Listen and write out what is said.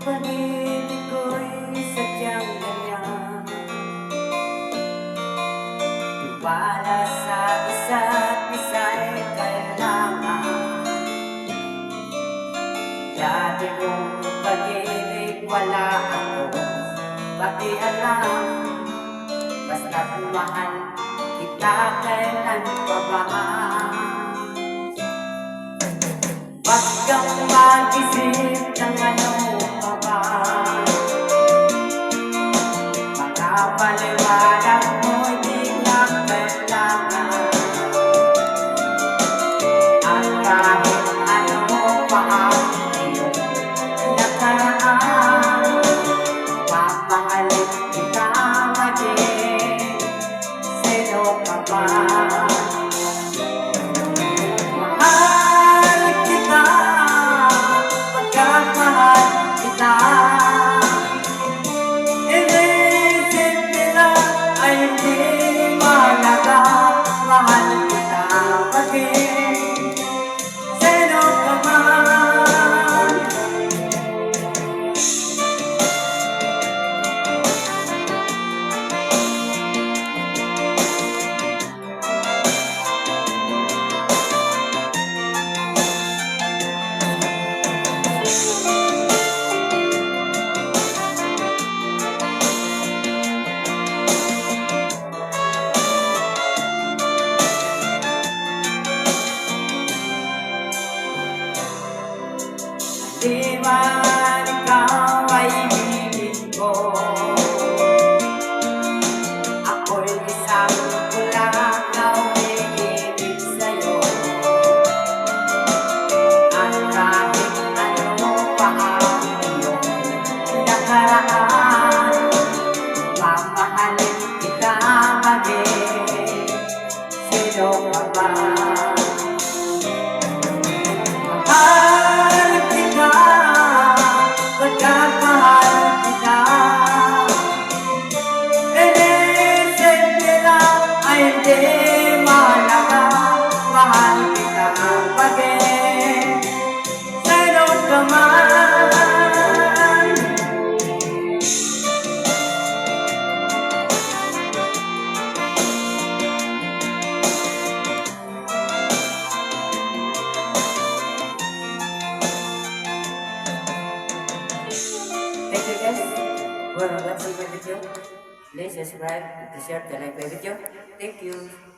pag-ibig ko'y sadyang ganyan. Sa isa't isa'y kailangan. Dati kong pag-ibig wala ako. Pati alam Basta't mahal kita kailan pa ba? Huwag kang mag Mga Di man ikaw ay ibigin ko Ako'y isang sa'yo. At kahit ano pa ang iyong nakaraan Mamahalin kita maging Sino ka ba? Ay hindi mahalaga Mahal kita maging Sino ka man Thank you guys for watching my video. Please subscribe to share the like my video. Thank you.